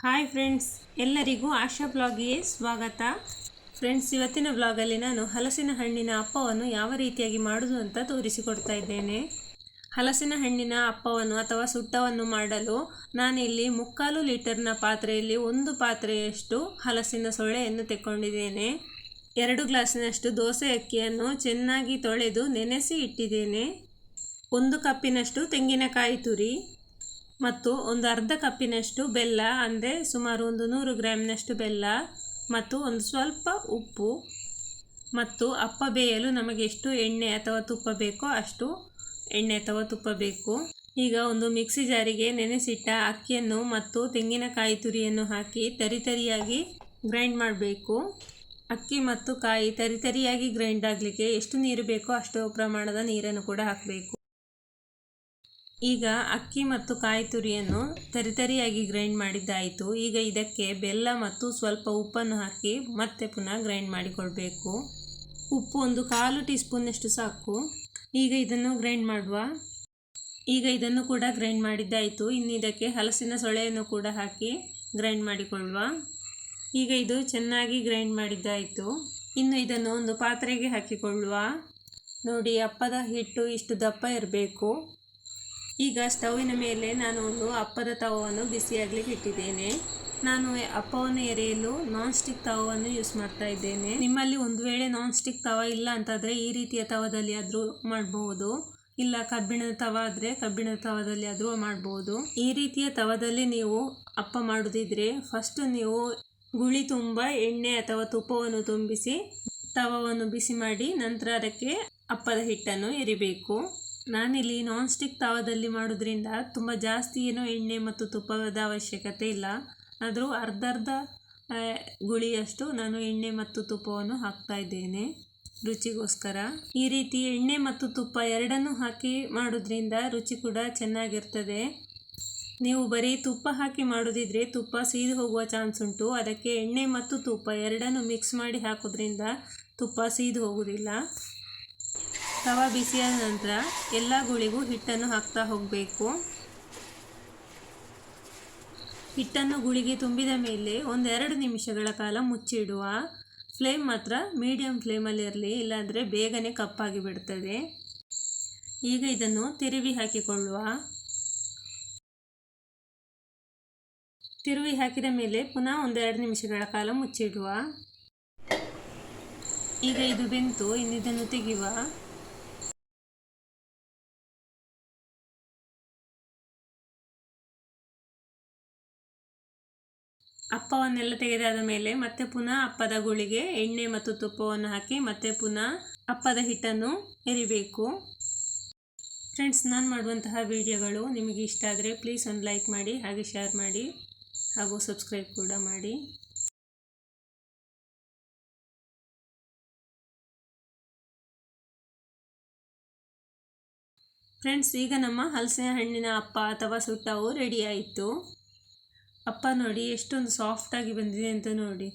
Hi friends ಎಲ್ಲರಿಗೂ ಆಶಾ ಬ್ಲಾಗಿಗೆ ಸ್ವಾಗತ. Friends ಇವತ್ತಿನ ಬ್ಲಾಗಲ್ಲಿ ನಾನು ಹಲಸಿನ ಹಣ್ಣಿನ ಅಪ್ಪವನ್ನು ಯಾವ ರೀತಿಯಾಗಿ ಮಾಡೋದು ಅಂತ ತೋರಿಸಿಕೊಡ್ತಾ ಇದ್ದೇನೆ. ಹಲಸಿನ ಹಣ್ಣಿನ ಅಪ್ಪವನ್ನು ಅಥವಾ ಸುಟ್ಟವನ್ನು ಮಾಡಲು ನಾನಿಲ್ಲಿ ಮುಕ್ಕಾಲು ಲೀಟರ್ನ ಪಾತ್ರೆಯಲ್ಲಿ ಒಂದು ಪಾತ್ರೆಯಷ್ಟು ಹಲಸಿನ ಸೊಳ್ಳೆಯನ್ನು ತೆಕ್ಕೊಂಡಿದ್ದೇನೆ. ಎರಡು ಗ್ಲಾಸಿನಷ್ಟು ದೋಸೆ ಅಕ್ಕಿಯನ್ನು ಚೆನ್ನಾಗಿ ತೊಳೆದು ನೆನೆಸಿ ಇಟ್ಟಿದ್ದೇನೆ. ಒಂದು ಕಪ್ಪಿನಷ್ಟು ತೆಂಗಿನಕಾಯಿ ತುರಿ ಮತ್ತು ಒಂದು ಅರ್ಧ ಕಪ್ಪಿನಷ್ಟು ಬೆಲ್ಲ, ಅಂದರೆ ಸುಮಾರು ಒಂದು ನೂರು ಗ್ರಾಮ್ನಷ್ಟು ಬೆಲ್ಲ ಮತ್ತು ಒಂದು ಸ್ವಲ್ಪ ಉಪ್ಪು ಮತ್ತು ಅಪ್ಪ ಬೇಯಲು ನಮಗೆ ಎಷ್ಟು ಎಣ್ಣೆ ಅಥವಾ ತುಪ್ಪ ಬೇಕೋ ಅಷ್ಟು ಎಣ್ಣೆ ಅಥವಾ ತುಪ್ಪ ಬೇಕು. ಈಗ ಒಂದು ಮಿಕ್ಸಿ ಜಾರಿಗೆ ನೆನೆಸಿಟ್ಟ ಅಕ್ಕಿಯನ್ನು ಮತ್ತು ತೆಂಗಿನಕಾಯಿ ತುರಿಯನ್ನು ಹಾಕಿ ತರಿತರಿಯಾಗಿ ಗ್ರೈಂಡ್ ಮಾಡಬೇಕು. ಅಕ್ಕಿ ಮತ್ತು ಕಾಯಿ ತರಿತರಿಯಾಗಿ ಗ್ರೈಂಡ್ ಆಗಲಿಕ್ಕೆ ಎಷ್ಟು ನೀರು ಬೇಕೋ ಅಷ್ಟು ಪ್ರಮಾಣದ ನೀರನ್ನು ಕೂಡ ಹಾಕಬೇಕು. ಈಗ ಅಕ್ಕಿ ಮತ್ತು ಕಾಯಿ ತುರಿಯನ್ನು ತರಿತರಿಯಾಗಿ ಗ್ರೈಂಡ್ ಮಾಡಿದ್ದಾಯಿತು. ಈಗ ಇದಕ್ಕೆ ಬೆಲ್ಲ ಮತ್ತು ಸ್ವಲ್ಪ ಉಪ್ಪನ್ನು ಹಾಕಿ ಮತ್ತೆ ಪುನಃ ಗ್ರೈಂಡ್ ಮಾಡಿಕೊಳ್ಬೇಕು. ಉಪ್ಪು ಒಂದು ಕಾಲು ಟೀ ಸ್ಪೂನ್ನಷ್ಟು ಸಾಕು. ಈಗ ಇದನ್ನು ಗ್ರೈಂಡ್ ಮಾಡುವ. ಈಗ ಇದನ್ನು ಕೂಡ ಗ್ರೈಂಡ್ ಮಾಡಿದ್ದಾಯಿತು. ಇನ್ನು ಇದಕ್ಕೆ ಹಲಸಿನ ಸೊಳೆಯನ್ನು ಕೂಡ ಹಾಕಿ ಗ್ರೈಂಡ್ ಮಾಡಿಕೊಳ್ಳುವ. ಈಗ ಇದು ಚೆನ್ನಾಗಿ ಗ್ರೈಂಡ್ ಮಾಡಿದ್ದಾಯಿತು. ಇನ್ನು ಇದನ್ನು ಒಂದು ಪಾತ್ರೆಗೆ ಹಾಕಿಕೊಳ್ಳುವ. ನೋಡಿ, ಅಪ್ಪದ ಹಿಟ್ಟು ಇಷ್ಟು ದಪ್ಪ ಇರಬೇಕು. ಈಗ ಸ್ಟೌವಿನ ಮೇಲೆ ನಾನು ಒಂದು ಅಪ್ಪದ ತವವನ್ನು ಬಿಸಿಯಾಗಲಿಕ್ಕೆ ಇಟ್ಟಿದ್ದೇನೆ. ನಾನು ಅಪ್ಪವನ್ನು ಎರೆಯಲು ನಾನ್ ಸ್ಟಿಕ್ ತವವನ್ನು ಯೂಸ್ ಮಾಡ್ತಾ ಇದ್ದೇನೆ. ನಿಮ್ಮಲ್ಲಿ ಒಂದು ವೇಳೆ ನಾನ್ ಸ್ಟಿಕ್ ತವ ಇಲ್ಲ ಅಂತಾದರೆ ಈ ರೀತಿಯ ತವದಲ್ಲಿ ಆದರೂ ಮಾಡಬಹುದು ಇಲ್ಲ, ಕಬ್ಬಿಣದ ತವ ಆದರೆ ಕಬ್ಬಿಣದ ತವದಲ್ಲಿ ಆದರೂ ಮಾಡಬಹುದು ಈ ರೀತಿಯ ತವದಲ್ಲಿ ನೀವು ಅಪ್ಪ ಮಾಡೋದಿದ್ರೆ ಫಸ್ಟ್ ನೀವು ಗುಳಿ ತುಂಬ ಎಣ್ಣೆ ಅಥವಾ ತುಪ್ಪವನ್ನು ತುಂಬಿಸಿ ತವವನ್ನು ಬಿಸಿ ಮಾಡಿ ನಂತರ ಅದಕ್ಕೆ ಅಪ್ಪದ ಹಿಟ್ಟನ್ನು ಎರಿಬೇಕು. ನಾನಿಲ್ಲಿ ನಾನ್ ಸ್ಟಿಕ್ ತವದಲ್ಲಿ ಮಾಡೋದ್ರಿಂದ ತುಂಬ ಜಾಸ್ತಿ ಏನೂ ಎಣ್ಣೆ ಮತ್ತು ತುಪ್ಪದ ಅವಶ್ಯಕತೆ ಇಲ್ಲ. ಆದರೂ ಅರ್ಧ ಅರ್ಧ ಗುಳಿಯಷ್ಟು ನಾನು ಎಣ್ಣೆ ಮತ್ತು ತುಪ್ಪವನ್ನು ಹಾಕ್ತಾ ಇದ್ದೇನೆ ರುಚಿಗೋಸ್ಕರ. ಈ ರೀತಿ ಎಣ್ಣೆ ಮತ್ತು ತುಪ್ಪ ಎರಡನ್ನೂ ಹಾಕಿ ಮಾಡೋದ್ರಿಂದ ರುಚಿ ಕೂಡ ಚೆನ್ನಾಗಿರ್ತದೆ. ನೀವು ಬರೀ ತುಪ್ಪ ಹಾಕಿ ಮಾಡೋದಿದ್ರೆ ತುಪ್ಪ ಸೀದು ಹೋಗುವ ಚಾನ್ಸ್ ಉಂಟು. ಅದಕ್ಕೆ ಎಣ್ಣೆ ಮತ್ತು ತುಪ್ಪ ಎರಡನ್ನೂ ಮಿಕ್ಸ್ ಮಾಡಿ ಹಾಕೋದ್ರಿಂದ ತುಪ್ಪ ಸೀದು ಹೋಗುವುದಿಲ್ಲ ತವ ಬಿಸಿಯಾದ ನಂತರ ಎಲ್ಲ ಗುಳಿಗೂ ಹಿಟ್ಟನ್ನು ಹಾಕ್ತಾ ಹೋಗಬೇಕು. ಹಿಟ್ಟನ್ನು ಗುಳಿಗೆ ತುಂಬಿದ ಮೇಲೆ ಒಂದೆರಡು ನಿಮಿಷಗಳ ಕಾಲ ಮುಚ್ಚಿಡುವ ಫ್ಲೇಮ್ ಮಾತ್ರ ಮೀಡಿಯಂ ಫ್ಲೇಮಲ್ಲಿ ಇರಲಿ, ಇಲ್ಲಾಂದರೆ ಬೇಗನೆ ಕಪ್ಪಾಗಿ ಬಿಡ್ತದೆ. ಈಗ ಇದನ್ನು ತಿರುವಿ ಹಾಕಿಕೊಳ್ಳುವ. ತಿರುವಿ ಹಾಕಿದ ಮೇಲೆ ಪುನಃ ಒಂದೆರಡು ನಿಮಿಷಗಳ ಕಾಲ ಮುಚ್ಚಿಡುವ. ಈಗ ಇದು ಬೆಂತು, ಇನ್ನಿದನ್ನು ತೆಗೆಯುವ. ಅಪ್ಪವನ್ನೆಲ್ಲ ತೆಗೆದಾದ ಮೇಲೆ ಮತ್ತೆ ಪುನಃ ಅಪ್ಪದ ಗುಳಿಗೆ ಎಣ್ಣೆ ಮತ್ತು ತುಪ್ಪವನ್ನು ಹಾಕಿ ಮತ್ತೆ ಪುನಃ ಅಪ್ಪದ ಹಿಟ್ಟನ್ನು ಎರಿಬೇಕು. ಫ್ರೆಂಡ್ಸ್ ನಾನು ಮಾಡುವಂತಹ ವಿಡಿಯೋಗಳು ನಿಮಗೆ ಇಷ್ಟ ಆದರೆ ಪ್ಲೀಸ್ ಒಂದು ಲೈಕ್ ಮಾಡಿ, ಹಾಗೆ ಶೇರ್ ಮಾಡಿ, ಹಾಗೂ ಸಬ್ಸ್ಕ್ರೈಬ್ ಕೂಡ ಮಾಡಿ. ಫ್ರೆಂಡ್ಸ್ ಈಗ ನಮ್ಮ ಹಲಸಿನ ಹಣ್ಣಿನ ಅಪ್ಪ ಅಥವಾ ಸುಟ್ಟವು ರೆಡಿ ಆಯಿತು. ಅಪ್ಪ ನೋಡಿ, ಎಷ್ಟೊಂದು ಸಾಫ್ಟಾಗಿ ಬಂದಿದೆ ಅಂತ ನೋಡಿ.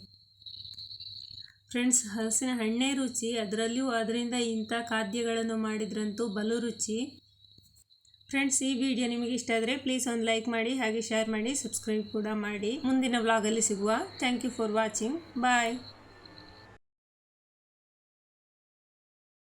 ಫ್ರೆಂಡ್ಸ್ ಹಲಸಿನ ಹಣ್ಣೇ ರುಚಿ, ಅದರಲ್ಲಿಯೂ ಅದರಿಂದ ಇಂಥ ಖಾದ್ಯಗಳನ್ನು ಮಾಡಿದ್ರಂತೂ ಬಲು ರುಚಿ. ಫ್ರೆಂಡ್ಸ್ ಈ ವಿಡಿಯೋ ನಿಮಗೆ ಇಷ್ಟ ಆದರೆ ಪ್ಲೀಸ್ ಒಂದು ಲೈಕ್ ಮಾಡಿ, ಹಾಗೆ ಶೇರ್ ಮಾಡಿ ಸಬ್ಸ್ಕ್ರೈಬ್ ಕೂಡ ಮಾಡಿ. ಮುಂದಿನ ವ್ಲಾಗಲ್ಲಿ ಸಿಗುವ. Thank you for watching bye